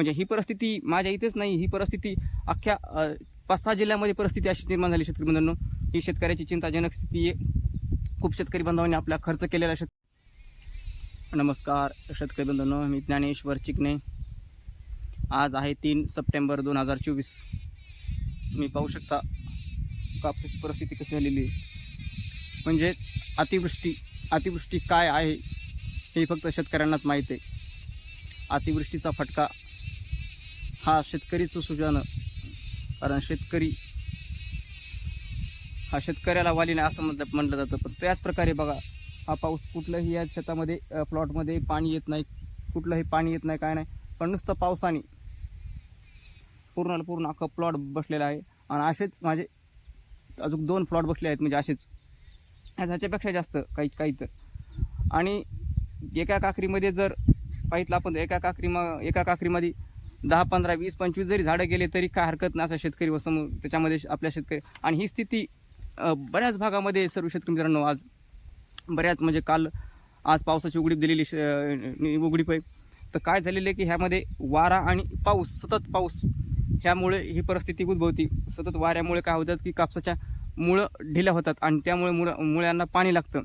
म्हणजे ही परिस्थिती माझ्या इथेच नाही ही परिस्थिती अख्ख्या पाच सहा जिल्ह्यामध्ये परिस्थिती अशी निर्माण झाली शेतकरी बंधांनो. ही शेतकऱ्याची चिंताजनक स्थिती आहे. खूप शेतकरी बांधवांनी आपला खर्च केलेला शेत नमस्कार शेतकरी बंधूंनो मी ज्ञानेश्वर चिकणे आज आहे तीन सप्टेंबर दोन हजार चोवीस. तुम्ही पाहू शकता कापसाची परिस्थिती कशी झालेली आहे. म्हणजेच अतिवृष्टी अतिवृष्टी काय आहे हे फक्त शेतकऱ्यांनाच माहीत आहे. अतिवृष्टीचा फटका हा शेतकरीच सुजानं कारण शेतकरी हा शेतकऱ्याला वाली नाही असं म्हटलं म्हटलं जातं. पण त्याच प्रकारे बघा हा पाऊस कुठलंही या शेतामध्ये प्लॉटमध्ये पाणी येत नाही. कुठलंही पाणी येत नाही काय नाही. पण नुसतं पावसाने पूर्ण पूर्ण अख्खं प्लॉट बसलेला आहे. आणि असेच माझे अजून दोन प्लॉट बसले आहेत म्हणजे असेच. ह्याच्यापेक्षा जास्त काही काही तर. आणि एका काकरीमध्ये जर पाहितलं आपण एका काकरी मग एका काकरीमध्ये दहा पंधरा वीस पंचवीस जरी झाडं गेले तरी काय हरकत नाही असा शेतकरी व समोर त्याच्यामध्ये आपल्या शेतकरी. आणि ही स्थिती बऱ्याच भागामध्ये सर्व शेतकरी मित्रांनो आज बऱ्याच म्हणजे काल आज पावसाची उघडीप दिलेली श- उघडीप आहे. तर काय झालेलं आहे की ह्यामध्ये वारा आणि पाऊस सतत पाऊस ह्यामुळे ही परिस्थिती उद्भवती. सतत वाऱ्यामुळे काय होतात की कापसाच्या मुळं ढिल्या होतात आणि त्यामुळे मुळं मुळ्यांना पाणी लागतं.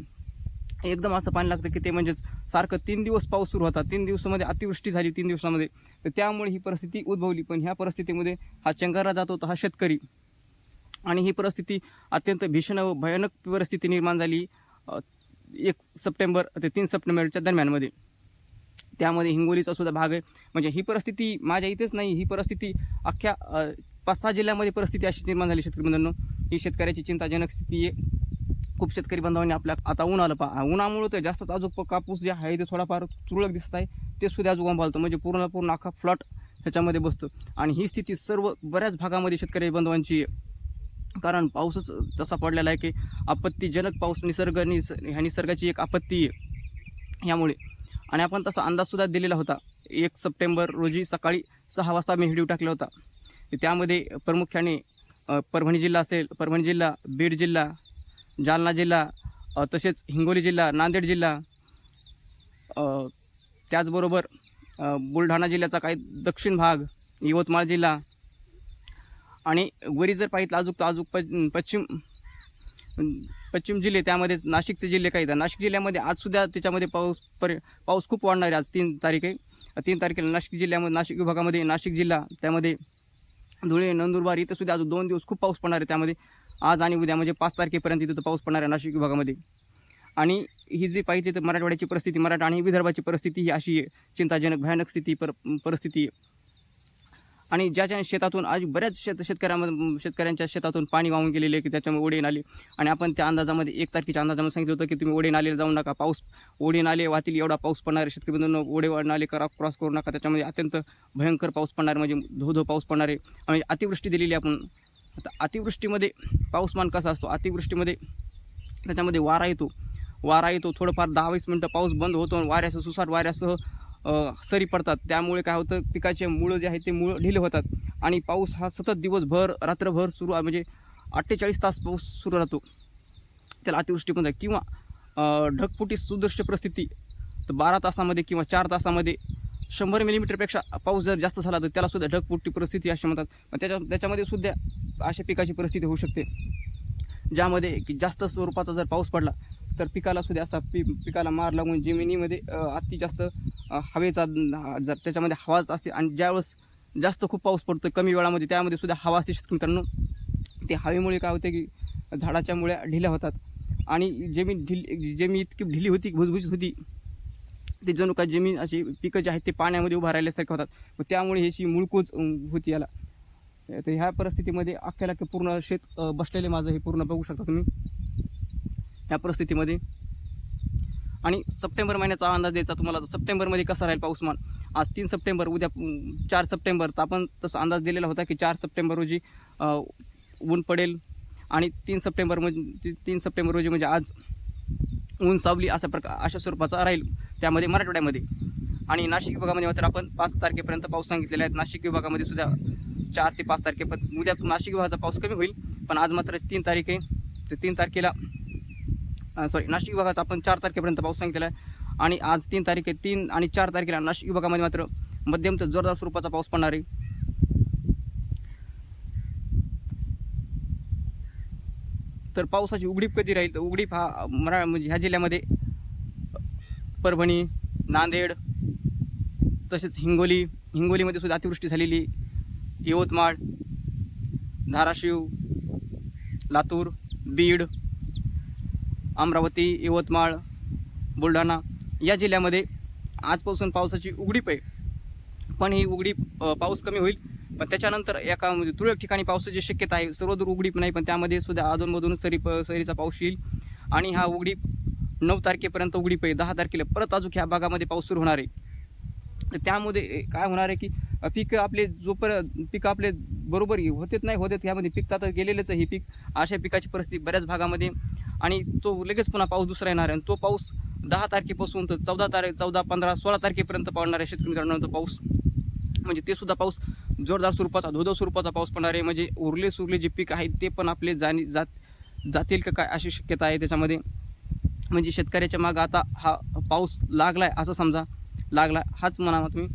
एकदम असं पाणी लागतं की ते म्हणजेच सारखं तीन दिवस पाऊस सुरू होता. तीन दिवसामध्ये अतिवृष्टी झाली तीन दिवसामध्ये. तर त्यामुळे ही परिस्थिती उद्भवली. पण ह्या परिस्थितीमध्ये हा चंगारा जात होता हा शेतकरी. आणि ही परिस्थिती अत्यंत भीषण व भयानक परिस्थिती निर्माण झाली एक सप्टेंबर ते तीन सप्टेंबरच्या दरम्यानमध्ये. त्यामध्ये हिंगोलीचा सुद्धा भाग आहे. म्हणजे ही परिस्थिती माझ्या इथेच नाही ही परिस्थिती अख्ख्या पाच सहा जिल्ह्यामध्ये परिस्थिती अशी निर्माण झाली शेतकरी बंधूंनो. ही शेतकऱ्याची चिंताजनक स्थिती आहे. खूप शेतकरी बांधवांनी आपल्या आता ऊन आलं पा उन्हामुळे तर जास्तच अजून कापूस जे आहे ते थोडाफार तुरळक दिसत आहे. ते सुद्धा अजून अंबालतं म्हणजे पूर्ण पूर्ण अख्खा फ्लॉट ह्याच्यामध्ये बसतो. आणि ही स्थिती सर्व बऱ्याच भागामध्ये शेतकरी बांधवांची आहे. कारण पाऊसच तसा पडलेला आहे की आपत्तीजनक पाऊस निसर्ग निस ह्या निसर्गाची एक आपत्ती आहे. यामुळे. आणि आपण तसा अंदाजसुद्धा दिलेला होता. एक सप्टेंबर रोजी सकाळी सहा वाजता मी व्हिडिओ टाकला होता. त्यामध्ये प्रामुख्याने परभणी जिल्हा असेल परभणी जिल्हा बीड जिल्हा जालना जिल्हा तसेच हिंगोली जिल्हा नांदेड जिल्हा त्याचबरोबर बुलढाणा जिल्ह्याचा काही दक्षिण भाग यवतमाळ जिल्हा आणि वरी जर पाहिलं अजून तर अजून प पश्चिम पश्चिम जिल्हे त्यामध्येच नाशिकचे जिल्हे काही तर नाशिक जिल्ह्यामध्ये आजसुद्धा त्याच्यामध्ये पाऊस पर पाऊस खूप वाढणार आहे. आज तीन तारीख आहे. तीन तारखेला नाशिक जिल्ह्यामध्ये नाशिक विभागामध्ये नाशिक जिल्हा त्यामध्ये धुळे नंदुरबार इथंसुद्धा अजून दोन दिवस खूप पाऊस पडणार आहे त्यामध्ये. आज आणि उद्या म्हणजे पाच तारखेपर्यंत तिथं पाऊस पडणार आहे नाशिक विभागामध्ये. आणि ही जी पाहिजे तर मराठवाड्याची परिस्थिती मराठा आणि विदर्भाची परिस्थिती ही अशी आहे चिंताजनक भयानक स्थिती पर परिस्थिती आहे. आणि ज्याच्या शेतातून आज बऱ्याच शेत शेतकऱ्यामध्ये शेतकऱ्यांच्या शेतातून पाणी वाहून गेलेले आहे की त्याच्यामुळे ओढे नाले आणि आपण त्या अंदाजामध्ये एक तारखेच्या अंदाजामध्ये सांगितलं होतं की तुम्ही ओढे नाले जाऊ नका. पाऊस ओढे नाले वाहतील एवढा पाऊस पडणार आहे. शेतकरी बंधूंनो ओढे नाले करा क्रॉस करू नका. त्याच्यामध्ये अत्यंत भयंकर पाऊस पडणार आहे, म्हणजे धो धो पाऊस पडणार आहे. आणि अतिवृष्टी दिलेली आहे आपण. आता अतिवृष्टीमध्ये पाऊसमान कसा असतो? अतिवृष्टीमध्ये त्याच्यामध्ये वारा येतो. वारा येतो थोडंफार दहा वीस मिनटं पाऊस बंद होतो आणि वाऱ्यासह सुसाट वाऱ्यासह सरी पडतात. त्यामुळे काय होतं? पिकाचे मुळं जे आहेत ते मुळं ढिले होतात आणि पाऊस हा सतत दिवसभर रात्रभर सुरू आहे म्हणजे अठ्ठेचाळीस तास पाऊस सुरू राहतो. त्याला अतिवृष्टी पण किंवा ढगफुटी सुदृश्य परिस्थिती तर बारा तासामध्ये किंवा चार तासामध्ये शंभर मिलीमीटरपेक्षा पाऊस जर जास्त झाला तर त्याला सुद्धा ढगफुटी परिस्थिती अशी म्हणतात. पण त्याच्या त्याच्यामध्ये सुद्धा अशा पिकाची परिस्थिती होऊ शकते. ज्यामध्ये की जास्त स्वरूपाचा जर पाऊस पडला तर पिकाला सुद्धा असा पी पिकाला मार लागून जमिनीमध्ये अति जास्त हवेचा जर त्याच्यामध्ये हवाच असते आणि ज्यावेळेस जास्त खूप पाऊस पडतो कमी वेळामध्ये त्यामध्ये सुद्धा हवा असते शेतकरी मित्रांनो. ते हवेमुळे काय होते की झाडाच्या मुळ्या ढिल्या होतात. आणि जमीन ढिली जमीन इतकी ढिली होती भुसभुशीत होती ते जणू काय जमीन अशी पिकं जे आहेत ते पाण्यामध्ये उभा राहिल्यासारखे होतात. मग त्यामुळे ह्याची मुळकूच होती याला. तर ह्या परिस्थितीमध्ये अख्ख्याला की पूर्ण शेत बसलेले माझं हे पूर्ण बघू शकता तुम्ही. ह्या परिस्थितीमध्ये. आणि सप्टेंबर महिन्याचा अंदाज द्यायचा तुम्हाला. सप्टेंबरमध्ये कसा राहील पाऊसमान आज तीन सप्टेंबर उद्या चार सप्टेंबर. तर आपण तसा अंदाज दिलेला होता की चार सप्टेंबर रोजी ऊन पडेल. आणि तीन सप्टेंबर म्हणजे तीन सप्टेंबर रोजी म्हणजे आज ऊन सावली असा प्रकार अशा स्वरूपाचा राहील त्यामध्ये मराठवाड्यामध्ये. आणि नाशिक विभागामध्ये मात्र आपण पाच तारखेपर्यंत पाऊस सांगितलेला आहे. नाशिक विभागामध्ये सुद्धा चार ते पाच तारखेपर्यंत उद्या नाशिक विभागाचा पाऊस कमी होईल पण आज मात्र तीन तारीख आहे. तर तीन तारखेला सॉरी नाशिक विभागाचा आपण चार तारखेपर्यंत पाऊस सांगितलेला आहे. आणि आज तीन तारीख आहे तीन आणि चार तारखेला नाशिक विभागामध्ये मात्र मध्यम तर जोरदार स्वरूपाचा पाऊस पडणार आहे. तर पावसाची उघडीप कधी राहील? तर उघडीप हा मरा म्हणजे ह्या जिल्ह्यामध्ये परभणी नांदेड तसेच हिंगोली हिंगोलीमध्ये सुद्धा अतिवृष्टी झालेली यवतमाळ धाराशिव लातूर बीड अमरावती यवतमाळ बुलढाणा या जिल्ह्यामध्ये आजपासून पावसाची उघडीप आहे. पण ही उघडी पाऊस कमी होईल. पण त्याच्यानंतर एका म्हणजे तुरळक ठिकाणी पावसाची शक्यता आहे. सर्वदूर उघडीप नाही पण त्यामध्ये सुद्धा अधूनमधून सरी प सरीचा पाऊस येईल. आणि हा उघडीप नऊ तारखेपर्यंत उघडीप आहे. दहा तारखेला परत अजून ह्या भागामध्ये पाऊस सुरू होणार आहे. तर त्यामध्ये काय होणार आहे की पिकं आपले जोपर्यंत पिकं आपले बरोबर होतेच नाही होतेत ह्यामध्ये पीक तर आता गेलेलंच आहे हे पीक. अशा पिकाची परिस्थिती बऱ्याच भागामध्ये. आणि तो लगेच पुन्हा पाऊस दुसरा येणार आहे. आणि तो पाऊस दहा तारखेपासून तर चौदा तारीख चौदा पंधरा सोळा तारखेपर्यंत पडणार आहे शेतकरी मित्रांनो तो पाऊस. म्हणजे ते सुद्धा पाऊस जोरदार स्वरूपाचा धोधो स्वरूपाचा पाऊस पडणार आहे. म्हणजे उरले सुरले जे पीक आहेत ते पण आपले जाणी जात जातील का काय अशी शक्यता आहे त्याच्यामध्ये. म्हणजे शेतकऱ्याच्या मागं आता हा पाऊस लागलाय असं समजा. लागला हाच म्हणा ना तुम्ही.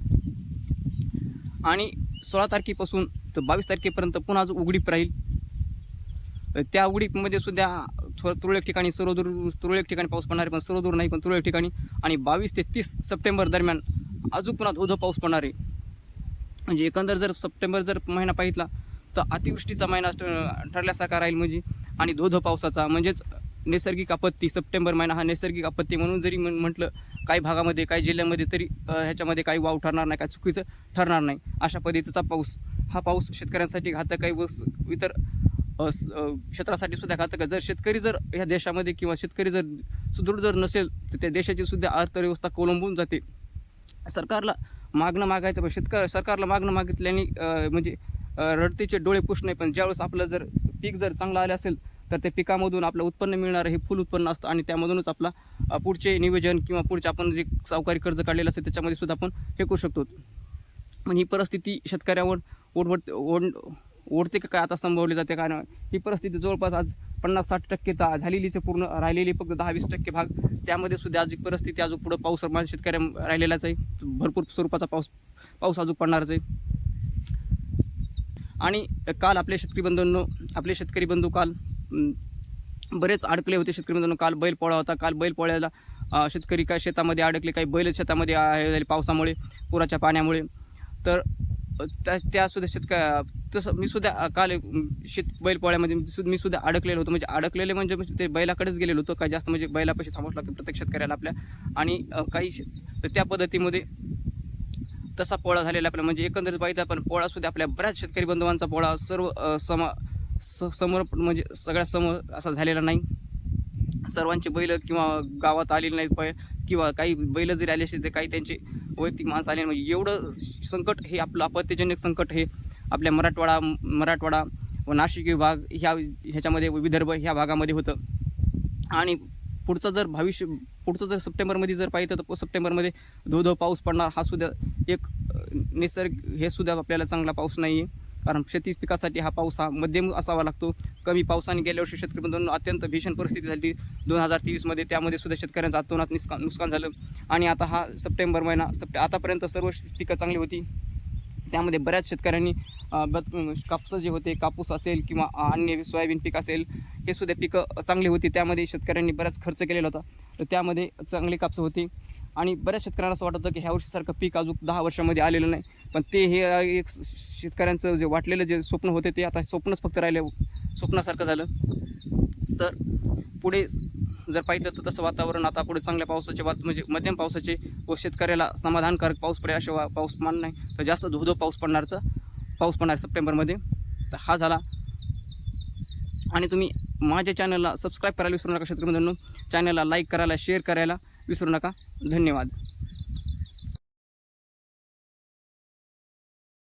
आणि सोळा तारखेपासून तर बावीस तारखेपर्यंत पुन्हा अजून उघडीप राहील. त्या उघडीपमध्ये सुद्धा थोडं तुरळक ठिकाणी सर्वदूर तुरळक ठिकाणी पाऊस पडणार आहे पण सर्वदूर नाही पण तुरळक ठिकाणी. आणि बावीस ते तीस सप्टेंबर दरम्यान अजून पुन्हा धोधो पाऊस पडणार आहे. म्हणजे एकंदर जर सप्टेंबर जर महिना पाहितला तर अतिवृष्टीचा महिना ठ- ठरल्यासारखा राहील म्हणजे. आणि धोधो पावसाचा म्हणजेच नैसर्गिक आपत्ती सप्टेंबर महिना हा नैसर्गिक आपत्ती म्हणून जरी म्हटलं काही भागामध्ये काही जिल्ह्यामध्ये तरी ह्याच्यामध्ये काही वाव ठरणार नाही काही चुकीचं ठरणार नाही. अशा पद्धतीचा पाऊस हा पाऊस शेतकऱ्यांसाठी घातक आहे व इतर क्षेत्रासाठी सुद्धा घातक आहे. जर शेतकरी जर ह्या देशामध्ये किंवा शेतकरी जर सुदृढ जर नसेल तर त्या देशाची सुद्धा अर्थव्यवस्था कोलंबून जाते. सरकारला मागणं मागायचं पण शेतक सरकारला मागणं मागितल्याने म्हणजे रडतीचे डोळे पुष नाही पण ज्यावेळेस आपलं जर पीक जर चांगलं आलं असेल तर त्या पिकामधून आपलं उत्पन्न मिळणारं हे फुल उत्पन्न असतं आणि त्यामधूनच आपला पुढचे नियोजन किंवा पुढचे आपण जे सावकारी कर्ज काढलेलं असेल त्याच्यामध्ये सुद्धा आपण हे करू शकतो. पण ही परिस्थिती शेतकऱ्यावर ओढवट ओढ ओढते का काय आता संभवली जाते? कारण ही परिस्थिती जवळपास आज पन्नास साठ टक्के तर झालेलीच आहे पूर्ण राहिलेली फक्त दहा वीस टक्के भाग. त्यामध्ये सुद्धा अजून परिस्थिती अजून पुढं पाऊस माझ्या शेतकऱ्या राहिलेलाच आहे. भरपूर स्वरूपाचा पाऊस पाऊस अजून पडणारच आहे. आणि काल आपल्या शेतकरी बंधूंनो आपले शेतकरी बंधू काल बरेच अडकले होते शेतकरी बंधूंनो. काल बैल पोळा होता. काल बैल पोळ्याला शेतकरी काय शेतामध्ये अडकले काही बैल शेतामध्ये हे झाले पावसामुळे पुराच्या पाण्यामुळे. तर त्या त्यासुद्धा शेतक तसं मी सुद्धा काल शेत बैलपोळ्यामध्ये मी सुद्धा- मी सुद्धा अडकलेलो होतो. म्हणजे अडकलेले म्हणजे ते बैलाकडेच गेलेलो होतो. काय जास्त म्हणजे बैलापाशी थांबावं लागतं प्रत्येक शेतकऱ्याला आपल्या. आणि काही तर त्या पद्धतीमध्ये तसा पोळा झालेला आपला म्हणजे एकंदरीत पाहिजे पण पोळासुद्धा आपल्या बऱ्याच शेतकरी बंधवांचा पोळा सर्व समा स समोर म्हणजे सगळ्या समोर असा झालेला नाही. सर्वांचे बैल किंवा गावात आलेले नाहीत पै किंवा काही बैल जरी आले असतील तर काही त्यांचे वैयक्तिक माणसं आले म्हणजे एवढं संकट हे आपलं आपत्तीजनक संकट हे आपल्या मराठवाडा मराठवाडा व नाशिक विभाग ह्या ह्याच्यामध्ये विदर्भ ह्या भागामध्ये होतं. आणि पुढचं जर भविष्य पुढचं जर सप्टेंबरमध्ये जर पाहिलं तर सप्टेंबरमध्ये धो धो पाऊस पडणार हा सुद्धा एक निसर्ग हे सुद्धा आपल्याला चांगला पाऊस नाही आहे कारण शेती पिकासाठी हा पाऊस हा मध्यम असावा लागतो. कमी पावसाने गेल्या वर्षी शेतकरी बंधूंना अत्यंत भीषण परिस्थिती झाली दोन हजार तेवीसमध्ये त्यामध्ये सुद्धा शेतकऱ्यांचं अतोनात नुकसान नुकसान झालं. आणि आता हा सप्टेंबर महिना सप्टे आतापर्यंत सर्व पिकं चांगली होती. त्यामध्ये बऱ्याच शेतकऱ्यांनी कापसं जे होते कापूस असेल किंवा अन्य सोयाबीन पीक असेल हे सुद्धा पिकं चांगली होती. त्यामध्ये शेतकऱ्यांनी बराच खर्च केलेला होता. तर त्यामध्ये चांगली कापसं होती. आणि बऱ्याच शेतकऱ्यांना असं वाटतं की ह्या वर्षीसारखं पीक अजून दहा वर्षामध्ये आलेलं नाही. पण ते हे एक शेतकऱ्यांचं जे वाटलेलं जे स्वप्न होते ते आता स्वप्नच फक्त राहिले. स्वप्नासारखं झालं. तर पुढे जर पाहिलं तर तसं वातावरण आता पुढे चांगल्या पावसाचे वात म्हणजे मध्यम पावसाचे व शेतकऱ्याला समाधानकारक पाऊस पडेल असे वा पाऊस मान नाही. तर जास्त धोधो पाऊस पडणारचा पाऊस पडणार सप्टेंबरमध्ये. तर हा झाला. आणि तुम्ही माझ्या चॅनलला सबस्क्राईब करायला विसरू नका शेतकरी मित्रांनो. चॅनलला लाईक करायला शेअर करायला. विसरू नका. धन्यवाद.